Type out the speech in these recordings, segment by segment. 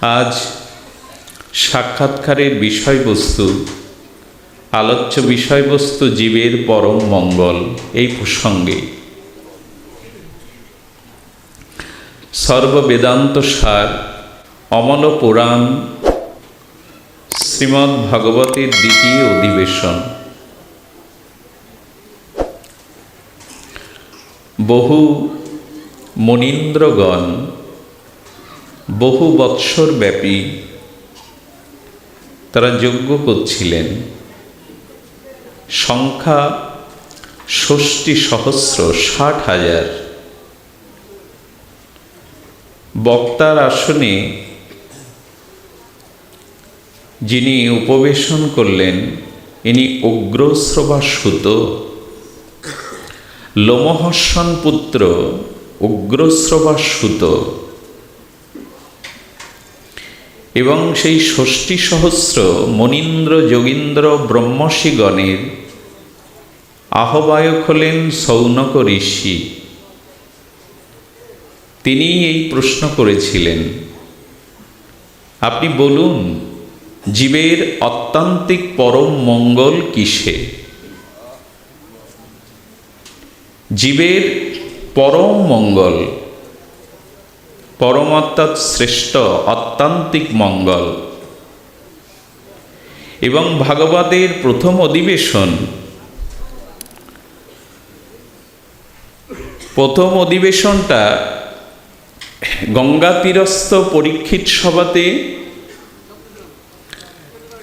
আজ সাক্ষাৎকারের বিষয়বস্তু, আলোচ্য বিষয়বস্তু জীবের পরম মঙ্গল এই প্রসঙ্গে। সর্ববেদান্ত সার অমল পুরাণ শ্রীমদ্ ভগবতের দ্বিতীয় অধিবেশন। বহু মনীন্দ্রগণ বহু বৎসর ব্যাপী তারা যজ্ঞ করছিলেন। সংখ্যা ষষ্ঠী সহস্র ষাট হাজার। বক্তার আসনে যিনি উপবেশন করলেন, ইনি উগ্রশ্রবা সুত লোমহর্ষণ পুত্র উগ্রশ্রবা সুত এবং সেই ষষ্ঠী সহস্র মনীন্দ্র যোগীন্দ্র ব্রহ্মশীগণের আহ্বায়ক হলেন সৌনক ঋষি। তিনি এই প্রশ্ন করেছিলেন, আপনি বলুন, জীবের অত্যান্তিক পরম মঙ্গল কিসে? জীবের পরম মঙ্গল পরম অর্থাৎ শ্রেষ্ঠ অত্যান্তিক মঙ্গল। এবং ভাগবতের প্রথম অধিবেশন, প্রথম অধিবেশনটা গঙ্গা তীরস্থ পরীক্ষিত সভাতে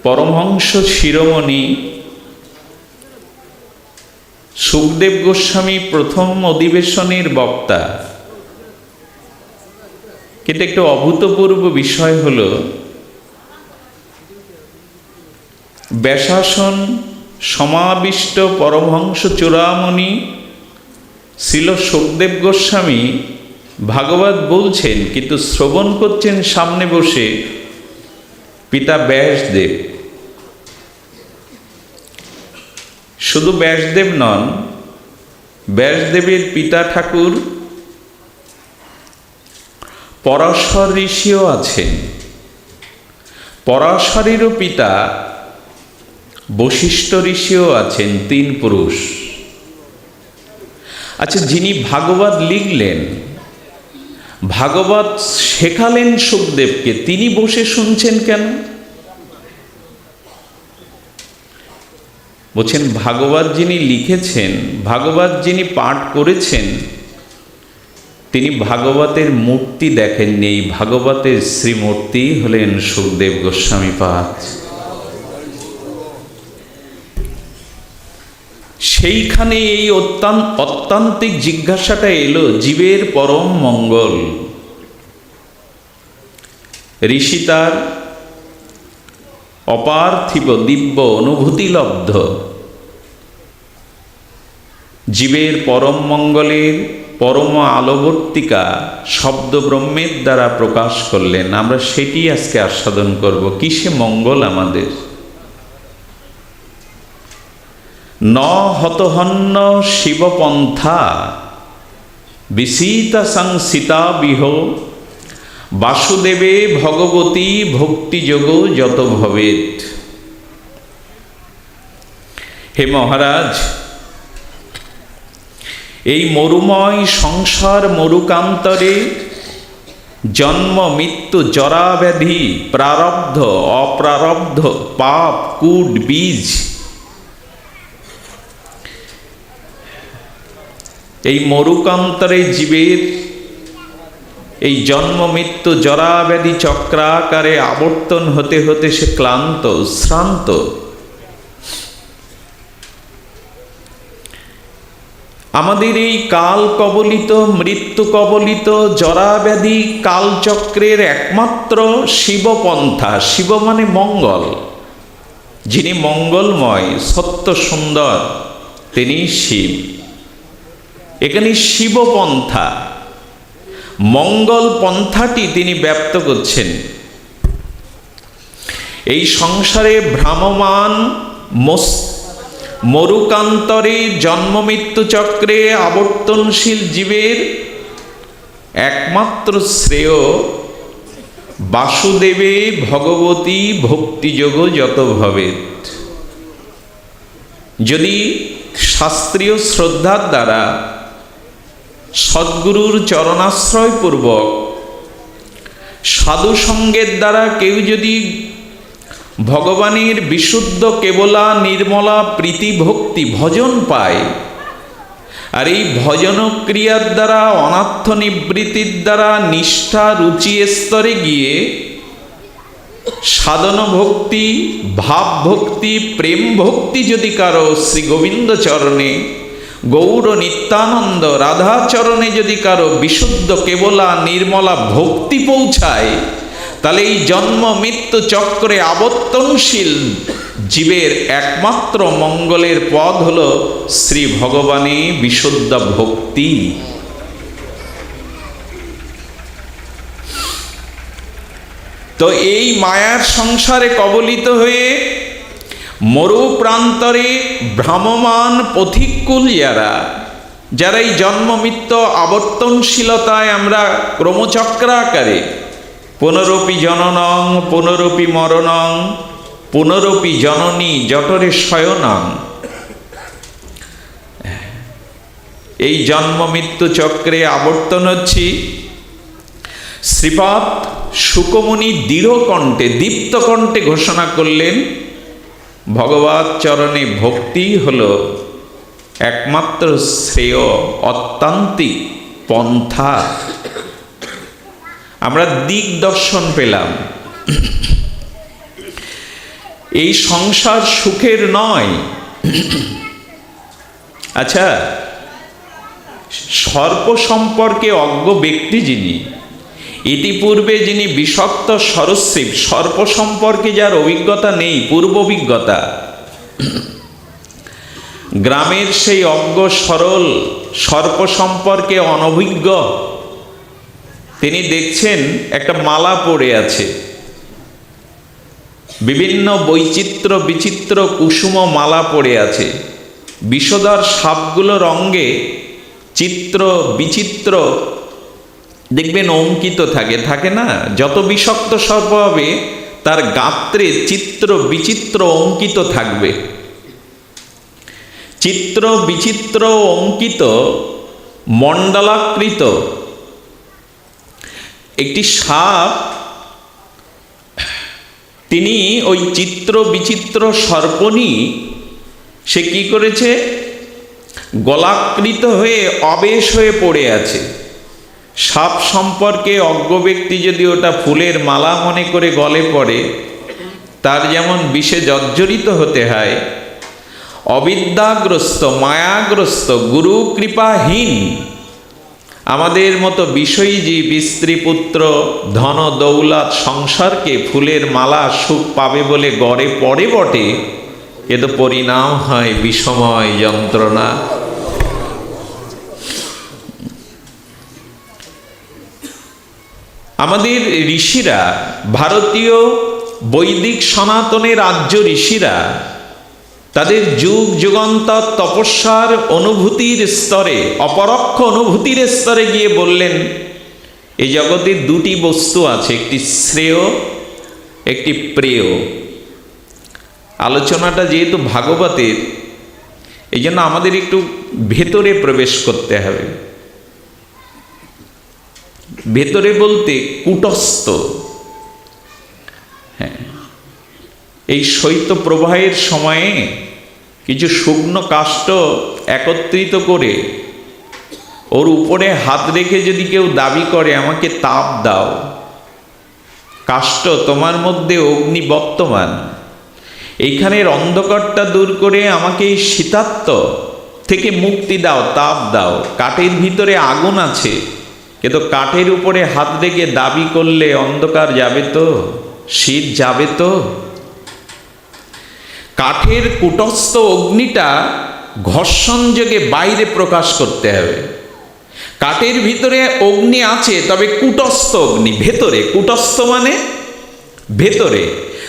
পরমহংস শিরোমণি সুখদেব গোস্বামী প্রথম অধিবেশনের বক্তা কিন্তু একটু অভূতপূর্ব বিষয় হল, ব্যাসাসন সমাবিষ্ট পরমহংস চূড়ামণি শিল সুখদেব গোস্বামী ভাগবত বলছেন, কিন্তু শ্রবণ করছেন সামনে বসে পিতা ব্যাসদেব। শুধু ব্যাসদেব নন, ব্যাসদেবের পিতা ঠাকুর পরাশর ঋষিও আছেন। পরাশরেরও পিতা বশিষ্ঠ ঋষিও আছেন, তিন পুরুষ। আচ্ছা যিনি ভাগবত লিখলেন, ভাগবত শেখালেন সুখদেবকে, তিনি বসে শুনছেন কেন? বলছেন, ভাগবত যিনি লিখেছেন, ভাগবত যিনি পাঠ করেছেন তিনি ভাগবতের মূর্তি দেখেননি, এই ভাগবতের শ্রীমূর্তি হলেন সুখদেব গোস্বামী পাঠ। সেইখানে এই অত্যান্ত অত্যান্তিক জিজ্ঞাসাটা এলো, জীবের পরম মঙ্গল। ঋষি তার, অপার্থিব দিব্য অনুভূতিলব্ধ জীবের পরম মঙ্গলের পরম আলোবর্তিকা শব্দ ব্রহ্মের দ্বারা প্রকাশ করলেন। আমরা সেটি আজকে আস্বাদন করব। কিসে মঙ্গল আমাদের? ন হতহন্ন শিবপন্থা বিসীতা সংসীতা বিহ। বাসুদেবে ভগবতী ভক্তিযোগ যত ভবেত হে মহারাজ এই মরুময় সংসার মরুকান্তরে জন্ম, মৃত্যু, জরাব্যাধি, প্রারব্ধ, অপ্রারব্ধ, পাপ, কুট, বীজ। এই মরুকান্তরে জীবের এই জন্ম, মৃত্যু, জরাব্যাধি চক্রাকারে আবর্তন হতে হতে সে ক্লান্ত, শ্রান্ত। আমাদের এই কাল কবলিত, মৃত্যু কবলিত জরাব্যাধি কালচক্রের একমাত্র শিবপন্থা। শিব মানে মঙ্গল। যিনি মঙ্গলময়, সত্য সুন্দর, তিনি শিব। এখানে শিবপন্থা। মঙ্গল পন্থাটি তিনি ব্যক্ত করছেন। এই সংসারে ভ্রামমান মরুকান্তরে জন্মমৃত্যু চক্রে আবর্তনশীল জীবের একমাত্র শ্রেয় বাসুদেবে ভগবতী ভক্তিযোগ যত ভবেত যদি শাস্ত্রীয় শ্রদ্ধার দ্বারা সদ্গুরুর চরণাশ্রয়পূর্বক সাধু সঙ্গের দ্বারা কেউ যদি ভগবানের বিশুদ্ধ কেবলা, নির্মলা প্রীতি ভক্তি ভজন পায়। আর এই ভজন ক্রিয়ার দ্বারা, অনার্থ নিবৃত্তির দ্বারা, নিষ্ঠা, রুচি স্তরে গিয়ে সাধন ভক্তি ভাব ভক্তি প্রেম ভক্তি যদি কারও শ্রী গোবিন্দ চরণে, গৌর নিত্যানন্দ রাধা চরণে যদি কারও বিশুদ্ধ কেবলা, নির্মলা ভক্তি পৌঁছায় তাহলে এই জন্ম, মৃত্যু চক্রে আবর্তনশীল জীবের একমাত্র মঙ্গলের পদ হল শ্রী ভগবানে বিশুদ্ধ ভক্তি। তো এই মায়ার সংসারে কবলিত হয়ে মরু প্রান্তরে ভ্রাম্যমান পথিকুল যারা যারা এই জন্ম, মৃত্যু, আবর্তনশীলতায় আমরা ক্রমচক্রাকারে পুনরপি জননং, পুনরপি মরণং, পুনরপি জননী জটরে শয়নং। এই জন্ম মৃত্যু চক্রে আবর্তন হচ্ছি। শ্রীপাদ সুকমণি দৃঢ় কণ্ঠে, দীপ্ত কণ্ঠে ঘোষণা করলেন, ভগবত চরণে ভক্তি হল একমাত্র শ্রেয় অত্যান্তিক পন্থা। আমরা দিক দর্শন পেলাম। এই সংসার সুখের নয়। আচ্ছা সর্প সম্পর্কে অজ্ঞ ব্যক্তি যিনি, ইতিপূর্বে যিনি বিষক্ত সরস্বীপ সর্প সম্পর্কে যার অভিজ্ঞতা নেই, পূর্ব অভিজ্ঞতা, গ্রামের সেই অজ্ঞ সরল, সর্প সম্পর্কে অনভিজ্ঞ তিনি দেখছেন একটা মালা পড়ে আছে। বিভিন্ন বৈচিত্র্য, বিচিত্র কুসুম মালা পড়ে আছে। বিষধর সাপগুলোর অঙ্গে চিত্র, বিচিত্র, দেখবেন অঙ্কিত থাকে। থাকে না? যত বিষাক্ত সর্প হবে, তার গাত্রে চিত্র, বিচিত্র অঙ্কিত থাকবে। চিত্র, বিচিত্র অঙ্কিত, মণ্ডলাকৃত একটি সাপ, তিনি ওই চিত্র বিচিত্র সর্পণী, সে কি করেছে? গলাকৃত হয়ে অবেশ হয়ে পড়ে আছে। সাপ সম্পর্কে অজ্ঞ ব্যক্তি যদি ওটা ফুলের মালা মনে করে গলে পড়ে, তার যেমন বিষে জর্জরিত হতে হয়। অবিদ্যাগ্রস্ত, মায়াগ্রস্ত গুরু কৃপাহীন আমাদের মতো বিষয়ী জীব স্ত্রী পুত্র ধন দৌলত সংসারকে ফুলের মালা সুখ পাবে বলে গড়ে পড়ে বটে, কিন্তু পরিণাম হয় বিষময় যন্ত্রণা। আমাদের ঋষিরা, ভারতীয় বৈদিক সনাতনের রাজ্য ঋষিরা তাদের যুগ যুগান্তর তপস্যার অনুভূতির স্তরে, অপরক্ষ অনুভূতির স্তরে গিয়ে বললেন এই জগতে দুটি বস্তু আছে, একটি শ্রেয়, একটি প্রেয়। আলোচনাটা যেহেতু ভাগবতের এই জন্য আমাদের একটু ভেতরে প্রবেশ করতে হবে। ভেতরে বলতে কুটস্থ। হ্যাঁ এই শৈত্য প্রবাহের সময়ে কিছু শুকনো কাষ্ঠ একত্রিত করে ওর উপরে হাত রেখে যদি কেউ দাবি করে, আমাকে তাপ দাও। কাষ্ঠ তোমার মধ্যে অগ্নি বর্তমান এইখানের অন্ধকারটা দূর করে আমাকে এই শীতাত্ম থেকে মুক্তি দাও, তাপ দাও। কাঠের ভিতরে আগুন আছে, কিন্তু কাঠের উপরে হাত রেখে দাবি করলে অন্ধকার যাবে তো? শীত যাবে তো? কাঠের কুটস্থ অগ্নিটা ঘর্ষণ যোগে বাইরে প্রকাশ করতে হবে। কাঠের ভিতরে অগ্নি আছে, তবে কুটস্থ অগ্নি, ভেতরে। কুটস্থ মানে ভেতরে।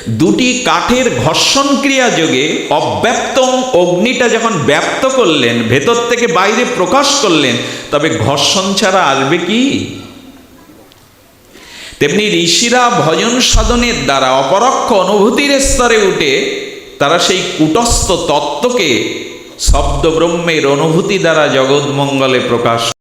দুটি কাঠের ঘর্ষণ ক্রিয়া যোগে অব্যক্ত অগ্নিটা যখন ব্যক্ত করলেন, ভেতর থেকে বাইরে প্রকাশ করলেন, তবে ঘর্ষণ ছাড়া আসবে কি? তেমনি ঋষিরা ভজন সাধনের দ্বারা অপরক্ষ অনুভূতির স্তরে উঠে তারা সেই কুটস্থ তত্ত্বকে শব্দব্রহ্মের অনুভূতি দ্বারা জগৎমঙ্গলে প্রকাশ